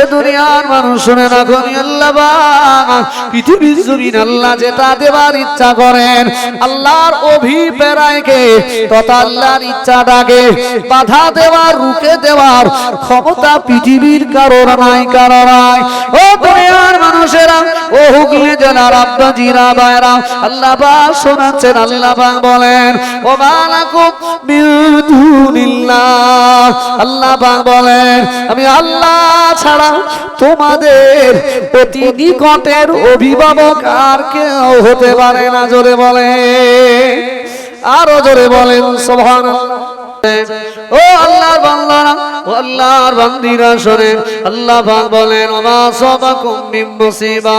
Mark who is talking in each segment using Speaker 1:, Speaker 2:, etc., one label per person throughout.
Speaker 1: এ দুনিয়ার মানুষ শুনে গনি আল্লাহ পৃথিবীর আল্লাহ যেটা দেবার ইচ্ছা করেন, আল্লাহর অভিপ্রায়কে তথা আল্লাহর ইচ্ছাটাকে বাধা দেওয়ার, রুখে দেওয়ার ক্ষমতা পৃথিবীর কারোর নাই, কারও নাই। ও দুনিয়ার মানুষেরা, ও হুগলি জেলার আব্বাজিরা বাইরা আল্লাহ পাক শোনাচ্ছেন আল্লাহ পাক বলেন, ও আল্লাহ পাক বলেন, আমি আল্লাহ ছাড়া তোমাদের অতি নিকটের অভিভাবক আর কেউ হতে পারে না, জোরে বলে আরও জোরে বলেন সোহান ও আল্লাহর বান্দারা, ও আল্লাহর বান্দিরা আল্লাহ পাক বলেন মিন মুসিবা।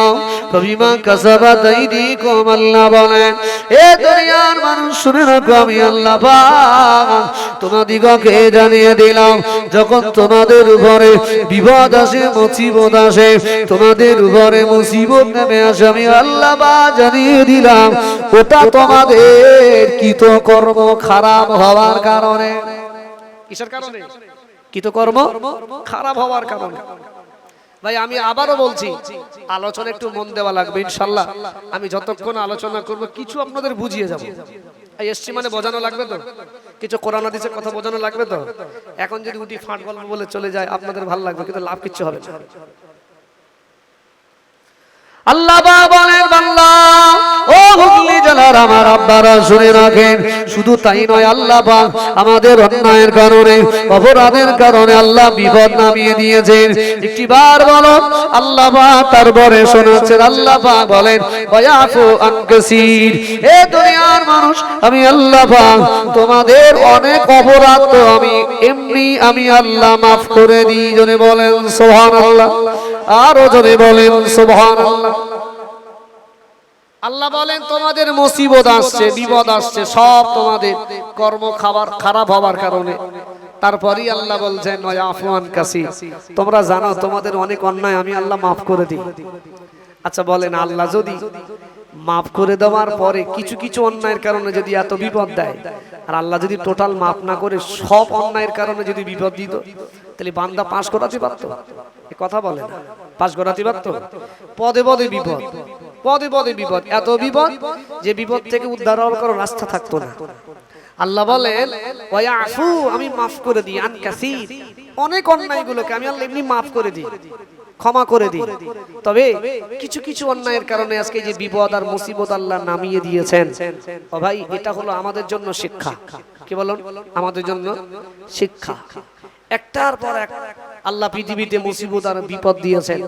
Speaker 1: আইদিকুম আল্লাহ বলেন, এ দুনিয়ার মানুষ আমি আল্লাহ পাক তোমাদিগকে জানিয়ে দিলাম, যখন তোমাদের উপরে বিপদ আসে, মুসিবত আসে, তোমাদের উপরে মুসিবত নেমে আসে, আমি আল্লাহ পাক জানিয়ে দিলাম, ওটা তোমাদের কৃত কর্ম খারাপ হওয়ার কারণে। কিসের কারণে? কৃতকর্ম? খারাপ হওয়ার কারণে। ভাই আমি আবারও বলছি আলোচনা একটু মন দেওয়া লাগবে ইনশাল্লাহ। আমি যতক্ষণ আলোচনা করব কিছু আপনাদের বুঝিয়ে যাব। এই এসছি মানে বোঝানো লাগবে তো? কিছু কোরআন হাদিসের কথা বোঝানো লাগবে তো? এখন যদি উঠি ফাট গল্প বলে চলে যায় আপনাদের ভালো লাগবে কিন্তু লাভ কিচ্ছু হবে না। আল্লাহ বলেন বান্দা ও হুগলি জেলার আমার আব্বারা শুনে রাখেন শুধু তাই নয় আল্লাহ পাক আমাদের অন্যায়ের কারণে, অপরাধের কারণে আল্লাহ বিপদ নামিয়ে দিয়েছেন। একটি বার বলো, আল্লাহ পাক তারপরে শোনাচ্ছেন, আল্লাহ পাক বলেন ওয়াফু আন কাসীর এ দুনিয়ার মানুষ, আমি আল্লাহ পাক তোমাদের অনেক অপরাধ তো আমি, এমনি আমি আল্লাহ মাফ করে দিই। জনে বলেন, সুবহানাল্লাহ। আরও জনে বলেন, সুবহানাল্লাহ। আল্লাহ বলেন, তোমাদের মুসিবত আসছে, বিপদ আসছে, সব তোমাদের কর্ম খাবার খারাপ হওয়ার কারণে। তারপরই আল্লাহ বলছেন আফওয়ান কাসি তোমরা জানো তোমাদের অনেক অন্যায়, আমি আল্লাহ মাফ করে দিই। আচ্ছা বলেন, আল্লাহ যদি মাফ করে দেওয়ার পরে কিছু কিছু অন্যায়ের কারণে যদি এত বিপদ দেয়, আর আল্লাহ যদি টোটাল মাফ না করে সব অন্যায়ের কারণে যদি বিপদ দিত, তাহলে বান্দা পাশ করাতে পারতো? কথা বলে না। পাশ করাতে পারতো? পদে পদে বিপদ। পদে পদে বিপদ, এত বিপদ যে বিপদ থেকে উদ্ধার হওয়ার কোনো রাস্তা থাকতো না। আল্লাহ বলেন ওয়াফু আমি মাফ করে দিই, আন কাসির। অনেক অন্যায়গুলোকে আমি আল্লাহ এমনি মাফ করে দিই, ক্ষমা করে দিই। তবে কিছু কিছু অন্যায়ের কারণে আজকে যে বিপদ আর মুসিবত আল্লাহ নামিয়ে দিয়েছেন, ও ভাই, এটা হলো আমাদের জন্য শিক্ষা। কি বলুন? আমাদের জন্য শিক্ষা। একটার পর এক আল্লাহ পৃথিবীতে মুসিবত আর বিপদ দিয়েছেন।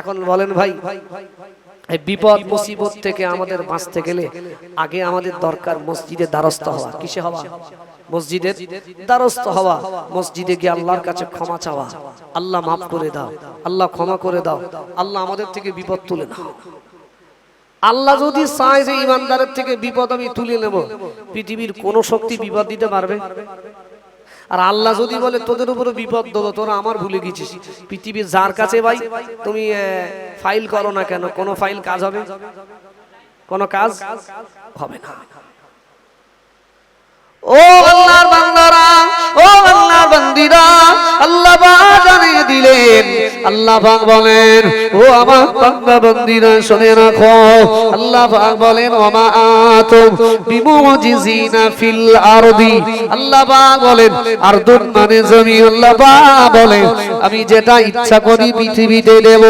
Speaker 1: এখন বলেন, ভাই এই বিপদ মুসিবত থেকে আমাদের বাঁচতে গেলে আগে আমাদের দরকার মসজিদে দ্বারস্থ হওয়া। কিসে হওয়া? মসজিদের দ্বারস্থ হওয়া। মসজিদে গিয়ে আল্লাহর কাছে ক্ষমা চাওয়া। আল্লাহ মাফ করে দাও। আল্লাহ ক্ষমা করে দাও। আল্লাহ আমাদের থেকে বিপদ তুলে নাও। আল্লাহ যদি চায় যে ইমানদারের থেকে বিপদ আমি তুলে নেব, পৃথিবীর কোন শক্তি বিপদ দিতে পারবে? আর আল্লাহ যদি বলে, তোদের উপরে বিপদ দেবো, তোরা আমার ভুলে গেছিস। পৃথিবীর যার কাছে ভাই, তুমি ফাইল করো না কেন? কোনো ফাইল কাজ হবে? কোন কাজ হবে না। ও আল্লাহর বান্দারা, ও আল্লাহর বান্দিরা, আল্লাহ বাজারে দিলেন। আল্লাহ পাক বলেন, ও আমার বান্দা বান্দিরা শুনে রাখো। আল্লাহ পাক বলেন, ওমা আতুম বিমুজিজিনা ফিল আরদি। আল্লাহ পাক বলেন আরদুন মানে জমি। আল্লাহ পাক বলেন, আমি যেটা ইচ্ছা করি পৃথিবীতে দেব।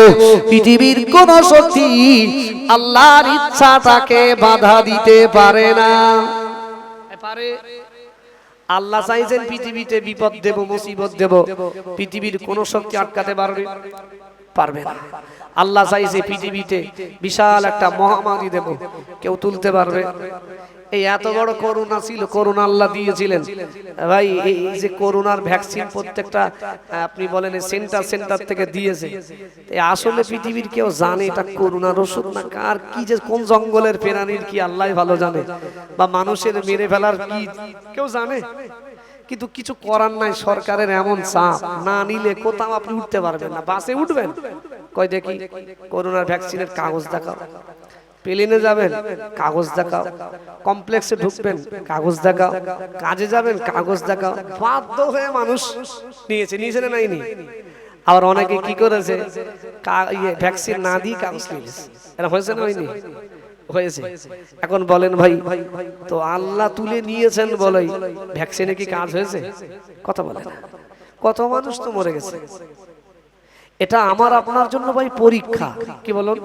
Speaker 1: পৃথিবীর কোন শক্তি আল্লাহর ইচ্ছাটাকে বাধা দিতে পারে না। পারে আল্লাহ চাইছেন পৃথিবীতে বিপদ দেব মুসিবত দেব। পৃথিবীর কোন শক্তি আটকাতে পারবে পারবে না। আল্লাহ চাইছে পৃথিবীতে বিশাল একটা মহামারী দেব। কেউ তুলতে পারবে। এই এত বড় করোনা ছিল করোনা আল্লাহ দিয়েছিলেন। ভাই এই যে করোনার ভ্যাকসিন প্রত্যেকটা আপনি বলেন সেন্টার সেন্টার থেকে দিয়েছে। আসলে পৃথিবীর কেউ জানে এটা করোনার ওষুধ না কার কি যে কোন জঙ্গলের প্রাণীর কি আল্লাহ ভালো জানে? বা মানুষের মেরে ফেলার কি কেউ জানে? কিন্তু কিছু করার নাই সরকারের এমন চাপ। না নিলে কোথাও আপনি উঠতে পারবেন না। বাসে উঠবেন? কয় দেখি করোনার ভ্যাকসিনের কাগজ দেখাও। প্লেনে যাবেন, কাগজ দেখাও। কমপ্লেক্সে ঢুকবেন, কাগজ দেখাও। কাজে যাবেন, কাগজ দেখাও। বাধ্য হয়ে মানুষ নিয়েছে নিয়েছে না নাইনি আবার অনেকে কি করেছে? ইয়ে ভ্যাকসিন না দিয়ে কাগজ নিয়েছে। হয়েছে না হয়নি? হয়েছে। এখন বলেন ভাই, তো আল্লাহ তুলে নিয়েছেন বলেই ভ্যাকসিনে কি কাজ হয়েছে? কথা বলে। কত মানুষ তো মরে গেছে। এটা আমার আপনার জন্য ভাই পরীক্ষা। কি বলুন?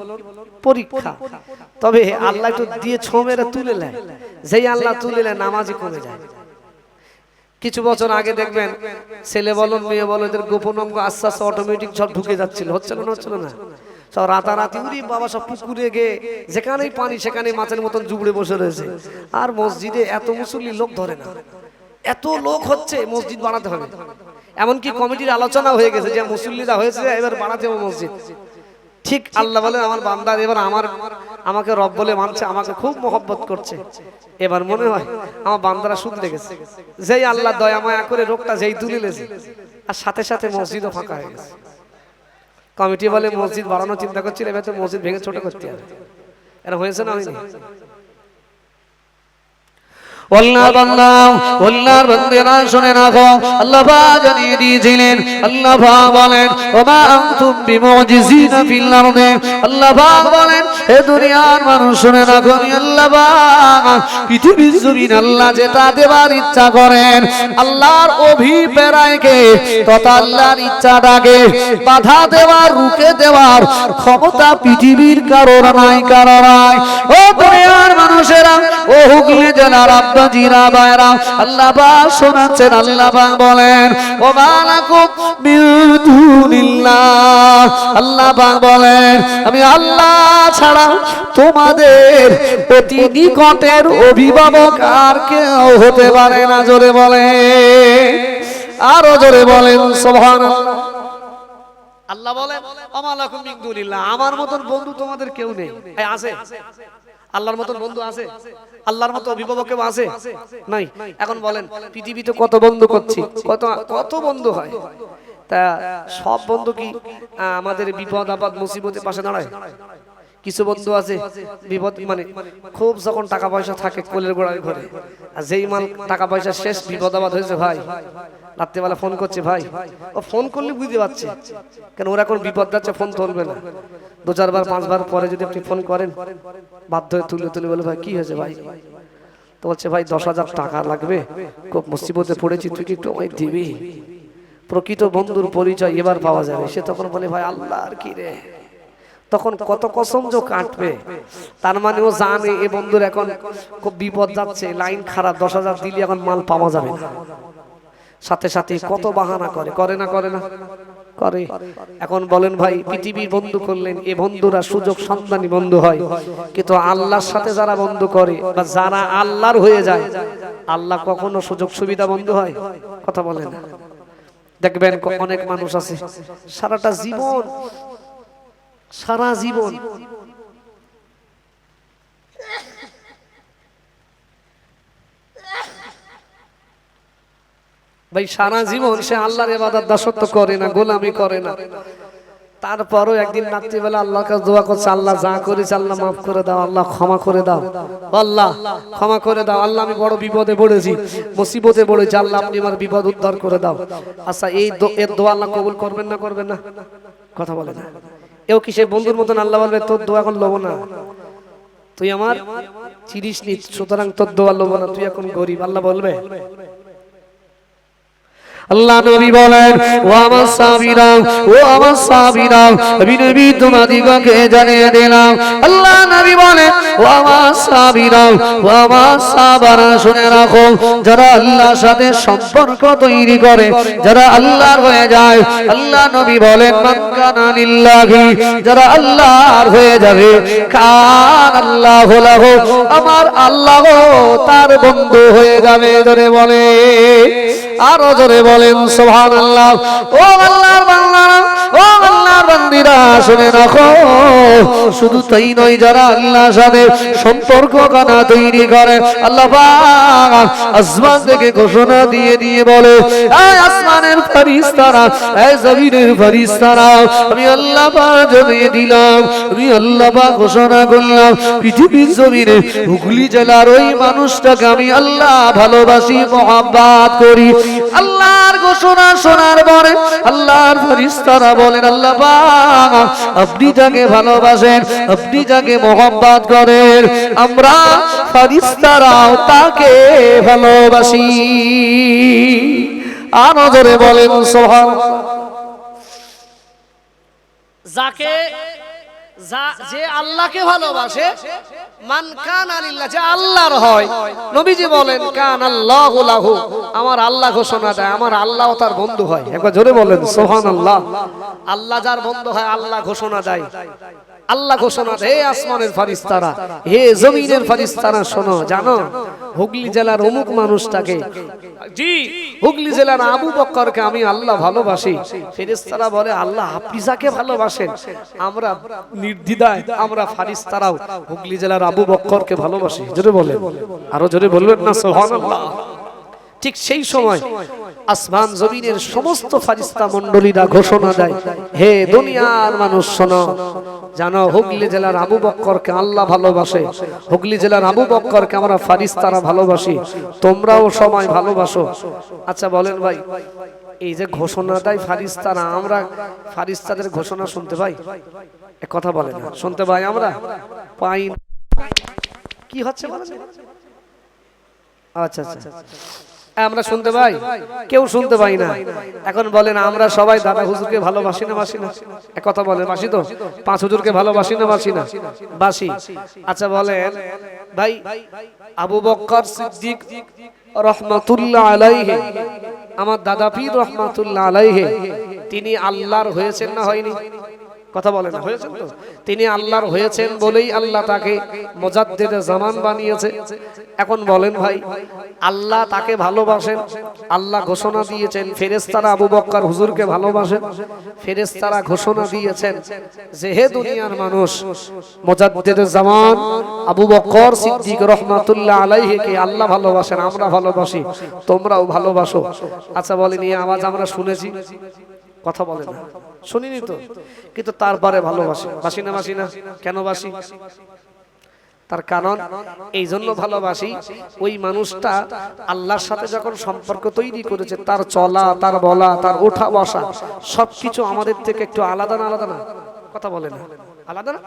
Speaker 1: পরীক্ষা। তবে আল্লাহ একটু দিয়ে ছো মেরে তুলে নেয়। যেই আল্লাহ তুলে নেয়, নামাজই কমে যায়। কিছু বছর আগে দেখবেন, ছেলে বলুন, মেয়ে বলো এদের গোপন অঙ্গ আস্তে আস্তে অটোমেটিক সব ঢুকে যাচ্ছিল। হচ্ছিল না হচ্ছিল না। সব রাতারাতি উড়ি বাবা, সব পুকুরে গে যেখানেই পানি, সেখানেই মাছের মতন জুবড়ে বসে রয়েছে। আর মসজিদে এত মুসল্লি লোক ধরে না। এত লোক হচ্ছে, মসজিদ বানাতে হবে। এমনকি কমিটির আলোচনা হয়ে গেছে যে মুসল্লিরা হয়েছে এবার বানাতে হবে মসজিদ। ঠিক আল্লাহ বলে আমার বান্দার এবার আমার আমাকে রব বলে মানছে আমাকে খুব মহব্বত করছে। এবার মনে হয় আমার বান্দারা শুধরে গেছে। যেই আল্লাহ দয়া মায়া করে রোগটা যেই তুলে লেছে আর সাথে সাথে মসজিদও ফাঁকা হয়ে গেছে। কমিটি বলে মসজিদ বাড়ানোর চিন্তা করছিল এবার তো মসজিদ ভেঙে ছোট করতে হবে। এরা হয়েছে না হয়নি।
Speaker 2: আল্লাহ যেটা দেবার ইচ্ছা করেন, আল্লাহর আল্লাহর ইচ্ছাটাকে বাধা দেওয়ার, রুখে দেওয়ার ক্ষমতা পৃথিবীর কারোর নাই, কারও নাই। ও দুনিয়ার মানুষেরা, ও হুগলি জেলার আব্বাজিরা বাইরা আল্লাহ বা শোনাচ্ছেন, আল্লাহ বা বলেন, ও মালাকুম বিদুনিল্লাহ আল্লাহ বা বলেন, আমি আল্লাহ ছাড়া তোমাদের অতি নিকটের অভিভাবক আর কেউ হতে পারে না। জোরে বলে আরও জোরে বলেন সোভান
Speaker 1: আল্লাহ বলেন আমার মতন বন্ধু তোমাদের কেউ নেই। আছে? আল্লাহর মতন বন্ধু আছে? আল্লাহর মতো অভিভাবক কেউ আছে? নাই। এখন বলেন পৃথিবীতে কত বন্ধু করছি? কত কত বন্ধু হয়? তা সব বন্ধু কি আমাদের বিপদ আপদ মুসিবতের পাশে দাঁড়ায়? কিছু বন্ধু আছে বিপদ মানে খুব যখন টাকা পয়সা থাকে কোলের গোড়ায় ঘরে। আর যেই মাল টাকা পয়সা শেষ বিপদ আপদ হয়েছে ভাই। রাত্রেবেলা ফোন করছে ভাই। ও ফোন করলে বুঝতে পারছে। কেন ওরা এখন বিপদ যাচ্ছে ফোন তুলবে না। দু চারবার পাঁচবার পরে যদি আপনি ফোন করেন, বাধ্য হয়ে তুলে তুলে বলে, ভাই, কি হয়েছে ভাই? তো বলছে, ভাই, দশ হাজার টাকা লাগবে। খুব মুসিবতে পড়েছি, তুই কি একটু আমায় দিবি? প্রকৃত বন্ধুর পরিচয় এবার পাওয়া যাবে। সে তখন বলে, ভাই আল্লাহ আর কি রে? তখন কত কসম যে কাটবে তার মানে ও জানে, এ বন্ধুর এখন খুব বিপদ যাচ্ছে, লাইন খারাপ, দশ হাজার দিলে এখন মাল পাওয়া যাবে সাথে সাথে কত বাহানা করে করে না করে না। করে। এখন বলেন ভাই পৃথিবীর বন্ধু করলেন, এ বন্ধুরা সুযোগ সন্তানি বন্ধু হয়। কিন্তু আল্লাহর সাথে যারা বন্ধু করে বা যারা আল্লাহর হয়ে যায়, আল্লাহ কখনো সুযোগ সুবিধা বন্ধু হয়? কথা বলেন। দেখবেন অনেক মানুষ আছে, সারাটা জীবন, সারা জীবন ভাই, সারা জীবন সে আল্লাহর ইবাদত দাসত্ব করে না, গোলামি করে না। তারপরও একদিন রাত্রিবেলা আল্লাহর কাছে দোয়া করছে, আল্লাহ যা করেছে, আল্লাহ মাফ করে দাও, আল্লাহ ক্ষমা করে দাও। আল্লাহ, ক্ষমা করে দাও, আল্লাহ আমি বড় বিপদে পড়েছি, মুসিবতে পড়েছি, আল্লাহ আপনি আমার বিপদ উদ্ধার করে দাও। আচ্ছা এই দোয়া আল্লাহ কবুল করবেন না করবেন না? কথা বলে না। এও কি সেই বন্ধুর মতন আল্লাহ বলবে, তোর দোয়া এখন লব না। তুই আমার চিরিস নি সুতরাং তোর দোয়া লব না, তুই এখন গরিব। আল্লাহ বলবে
Speaker 2: আল্লাহ নবী বলেন, ও আমার সাবিরা ও আমার সাবিরা আমি নবী তোমাদিগকে জানিয়ে দিলাম। আল্লাহ নবী বলেন, ও আমার সাবিরা ও আমার সাবারা শুনে রাখো, যারা আল্লাহর সাথে সম্পর্ক তৈরি করে, যারা আল্লাহর হয়ে যায়, আল্লাহ নবী বলেন, মান কানা লিল্লাহি যারা আল্লাহর হয়ে যাবে, কান আল্লাহ লাহু আমার আল্লাহ তার বন্ধু হয়ে যাবে ধরে বলে, আরও জোরে বলেন সোহান আল্লাহ ও আল্লাহর রাখো। শুধু তাই নয়, যারা সাথে সম্পর্ক কানা তৈরি করে, আল্লাহ আসমান থেকে ঘোষণা দিয়ে দিয়ে বলে আসমানের ফেরেশতারা, এই জমিনের ফেরেশতারা, আমি আল্লাহ জানিয়ে দিলাম, আমি আল্লাহ ঘোষণা করলাম, পৃথিবীর জমিনে হুগলি জেলার ওই মানুষটাকে আমি আল্লাহ ভালোবাসি, মহাব্বাত করি। আল্লাহর ঘোষণা শোনার পরে আল্লাহর ফেরেশতারা বলেন, আল্লাহ আপনি যাকে ভালোবাসেন, আপনি যাকে করেন, আমরা ফারিস্তারাও তাকে ভালোবাসি। আর নজরে বলেন সোহান
Speaker 1: যাকে যা- যে আল্লাহকে ভালোবাসে মান কান আলিল্লাহ যে আল্লাহর হয়। নবীজি বলেন কান আল্লাহ লাহু। আমার আল্লাহ ঘোষণা দেয় আমার আল্লাহ তার বন্ধু হয়। একবার জোরে বলেন সোহান আল্লাহ আল্লাহ যার বন্ধু হয় আল্লাহ ঘোষণা দেয়। আল্লাহ ঘোষণা হে আসমানের ফারিস্তারা হে জমিনের ফারিস্তারা শোনো জানো হুগলি জেলার অমুক মানুষটাকে জি হুগলি জেলার আবু বক্করকে আমি আল্লাহ ভালোবাসি। ফেরেশতারা বলে আল্লাহ আপনি যাকে ভালোবাসেন আমরা নির্দ্বিধায় আমরা ফারিস্তারাও হুগলি জেলার আবু বক্করকে ভালোবাসি। জোরে বলেন। আরও জোরে বলবেন না সুবহানাল্লাহ। ঠিক সেই সময় আসমান জমিনের সমস্ত ফারিস্তা মণ্ডলীরা ঘোষণা দেয় হে দুনিয়ার মানুষ শোনো জানো হুগলি জেলার আবু বক্করকে আল্লাহ ভালোবাসে হুগলি জেলার আবু বক্করকে আমরা ফারিস্তারা ভালোবাসি তোমরাও সময় ভালোবাসো আচ্ছা বলেন ভাই এই যে ঘোষণা দেয় ফারিস্তারা আমরা ফারিস্তাদের ঘোষণা শুনতে পাই এ কথা বলেন শুনতে পাই আমরা পাই। কি হচ্ছে বলেন? আচ্ছা আচ্ছা আমরা শুনতে পাই? কেউ শুনতে পাই না। এখন বলেন আমরা সবাই দাদা হুজুরকে ভালোবাসি না বাসি না? এক কথা বলেন বাসি তো? পাঁচ হুজুরকে ভালোবাসি না বাসি না? বাসি। আচ্ছা বলেন ভাই আবু বক্কর সিদ্দিক রহমাতুল্লাহ আলাইহে আমার দাদা পীর রহমাতুল্লাহ আলাইহে তিনি আল্লাহর হয়েছেন না হয়নি? কথা বলেন হয়েছেন তো? তিনি আল্লাহর হয়েছেন বলেই আল্লাহ তাকে মোজাদ্দেদে জামান বানিয়েছে। এখন বলেন ভাই আল্লাহ তাকে ভালোবাসেন আল্লাহ ঘোষণা দিয়েছেন ফেরেশতারা আবু বক্কর হুজুরকে ভালোবাসেন ফেরেশতারা ঘোষণা দিয়েছেন যে হে দুনিয়ার মানুষ মোজাদ্দেদে জামান আবু বক্কর সিদ্দিক রহমাতুল্লাহ আলাইহিকে আল্লাহ ভালোবাসেন আমরা ভালোবাসি তোমরাও ভালোবাসো। আচ্ছা বলেন এই আওয়াজ আমরা শুনেছি। কথা বলে না। শুনিনি তো? কিন্তু তারপরে ভালোবাসি। বাসি না বাসি না? কেন বাসি? তার কারণ এই জন্য ভালোবাসি ওই মানুষটা আল্লাহর সাথে যখন সম্পর্ক তৈরি করেছে তার চলা তার বলা তার ওঠা বসা সবকিছু আমাদের থেকে একটু আলাদা না আলাদা না? কথা বলে না। আলাদা না?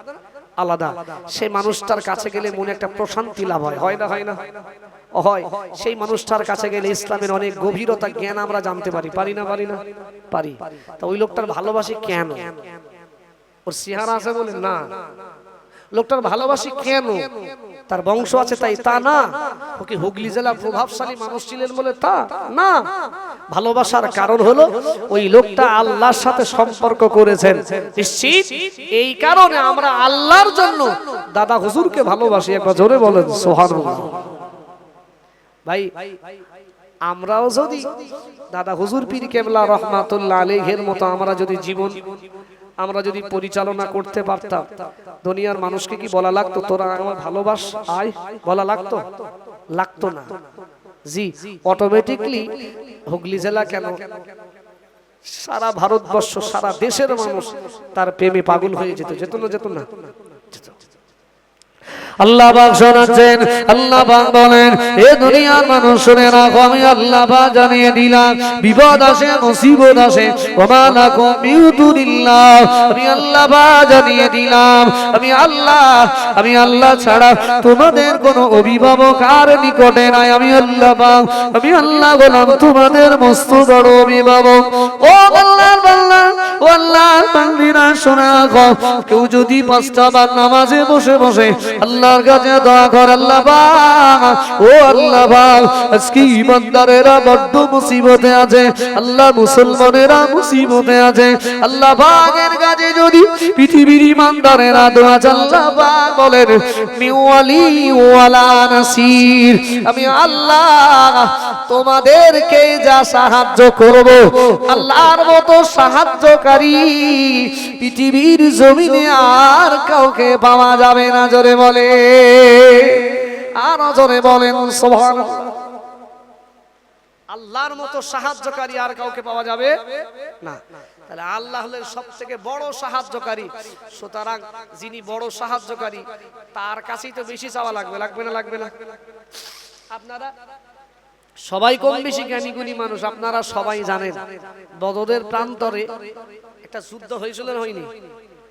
Speaker 1: আলাদা। সেই মানুষটার কাছে গেলে মনে একটা প্রশান্তি লাভ হয়। হয় না হয় না? হয় সেই মানুষটার কাছে গেলে ইসলামের অনেক গভীরতা জ্ঞান আমরা জানতে পারি। পারি না পারি না? পারি। তা ওই লোকটার ভালোবাসি কেন? ওর সিহারা আছে বলে? না। লোকটার ভালোবাসি কেন? তার বংশ আছে তাই তা না। ওকে হুগলি জেলা প্রভাবশালী মানুষ ছিলেন বলে তা না। ভালোবাসার কারণ হলো ওই লোকটা আল্লাহর সাথে সম্পর্ক করেছেন। নিশ্চিত এই কারণে আমরা আল্লাহর জন্য দাদা হুজুরকে ভালোবাসি একবার জোরে বলেন সোহানুল্লাহ ভাই আমরাও যদি দাদা হুজুর পীর কেবলা রহমাতুল্লাহ আলাইহির মতো আমরা যদি জীবন আমরা যদি পরিচালনা করতে পারতাম, দুনিয়ার মানুষকে কি বলা লাগতো, তোরা আমার ভালোবাস, আয়। বলা লাগতো? লাগতো না। জি অটোমেটিকলি হুগলি জেলা কেন? সারা ভারতবর্ষ, সারা দেশের মানুষ তার প্রেমে পাগল হয়ে যেত যেত না যেত না, যেত।
Speaker 2: আল্লাহ পাক শোনাচ্ছেন, আল্লাহ পাক বলেন, এ দুনিয়ার মানুষ শুনে রাখো, আমি আল্লাহ পাক জানিয়ে দিলাম, বিপদ আসে, মুসিবত আসে, ওমা লাকুম আমি আল্লাহ পাক জানিয়ে দিলাম, আমি আল্লাহ আমি আল্লাহ ছাড়া তোমাদের কোনো অভিভাবক আর নিকটে নাই। আমি আল্লাহ পাক, আমি আল্লাহ বললাম তোমাদের মস্ত বড় অভিভাবক। ও আল্লাহর বান্দা, ও আল্লাহর শোনা কেউ যদি পাঁচটা বার নামাজে বসে বসে আল্লাহর কাছে দোয়া করে আল্লাহ ও আল্লাহ আজকে ইমানদারেরা বড্ড মুসিবতে আছে। আল্লাহ মুসলমানেরা মুসিবতে আছে। আল্লাহ পাকের কাছে যদি পৃথিবীর ইমানদারেরা দোয়া আল্লাহ পাক বলেন মিওয়ালি ওয়ালা নাসির। আমি আল্লাহ
Speaker 1: তোমাদেরকে যা সাহায্য করব, আল্লাহর মতো সাহায্যকারী পৃথিবীর জমিনে আর কাউকে পাওয়া যাবে না, জোরে বলে বলেন আল্লাহর মতো সাহায্যকারী আর কাউকে পাওয়া যাবে না। তাহলে আল্লাহ হলেন সব থেকে বড় সাহায্যকারী। সুতরাং যিনি বড় সাহায্যকারী, তার কাছেই তো বেশি চাওয়া লাগবে। লাগবে না লাগবে না? আপনারা সবাই কম বেশি জ্ঞানী গুণী মানুষ, আপনারা সবাই জানেন। বদরের প্রান্তরে একটা যুদ্ধ হয়েছিল হয়নি?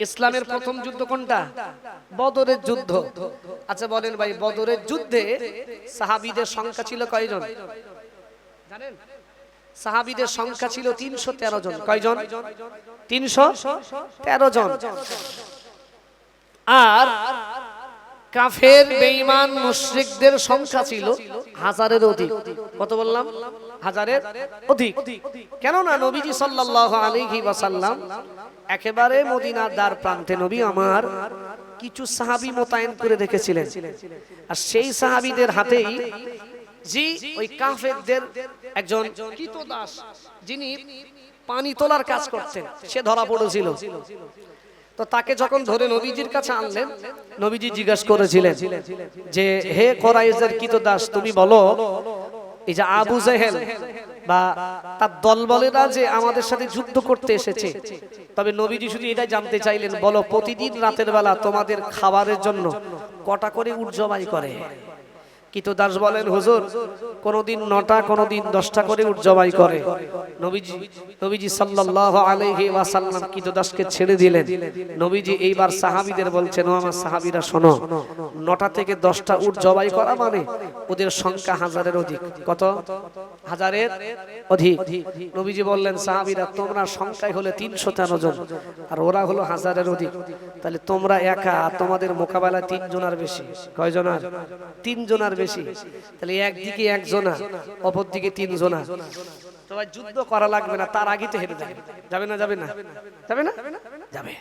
Speaker 1: ইসলামের প্রথম যুদ্ধ কোনটা? বদরের যুদ্ধ। আচ্ছা বলেন ভাই বদরের যুদ্ধে সাহাবিদের সংখ্যা ছিল কয়জন? জানেন? সাহাবিদের সংখ্যা ছিল তিনশো তেরো জন। কয়জন? তিনশো তেরো জন। আর কাফের, বেঈমান, মুশরিকদের সংখ্যা ছিল হাজারের অধিক। কত বললাম? হাজারের অধিক। কেননা নবীজি সাল্লাল্লাহু আলাইহি ওয়াসাল্লাম একেবারে মদিনার দ্বার প্রান্তে নবী আমার কিছু সাহাবী মোতায়েন করে রেখেছিলেন। আর সেই সাহাবীদের হাতেই জি ওই কাফেরদের একজন কৃতদাস যিনি পানি তোলার কাজ করতেন, সে ধরা পড়েছিল। তো তাকে যখন ধরে নবীজির কাছে আনলেন নবীজি জিজ্ঞাসা করেছিলেন যে হে কোরাইজের কৃতদাস তুমি বলো এই যে আবু জেহেল বা তার দলবলেরা যে আমাদের সাথে যুদ্ধ করতে এসেছে। তবে নবীজি শুধু এটাই জানতে চাইলেন বলো প্রতিদিন রাতের বেলা তোমাদের খাবারের জন্য কটা করে উট জবাই করে? কিতো দাস বলেন, হুজুর, কোনদিন নটা, কোনদিন দশটা করে উট জবাই করে। নবীজি নবীজি সাল্লাল্লাহু আলাইহি ওয়াসাল্লাম কিতো দাসকে ছেড়ে দিলেন। নবীজি এইবার সাহাবীদের বলছেন, ও আমার সাহাবীরা, শোনো, নটা থেকে দশটা উট জবাই করা মানে ওদের সংখ্যা হাজারের অধিক। কত? হাজারের অধিক। নবীজি বললেন, সাহাবীরা, তোমরা সংখ্যায় হলে তিনশো তেরো জন, আর ওরা হলো হাজারের অধিক। তাহলে তোমরা একা তোমাদের মোকাবেলায় তিনজনার বেশি। কয়জনার তিনজনার বেশি তাহলে একদিকে একজনা অপর দিকে তিন জোনা। তোমার যুদ্ধ করা লাগবে না তার আগে তো হেরে যাবে যাবে না? যাবে না? যাবে না? যাবে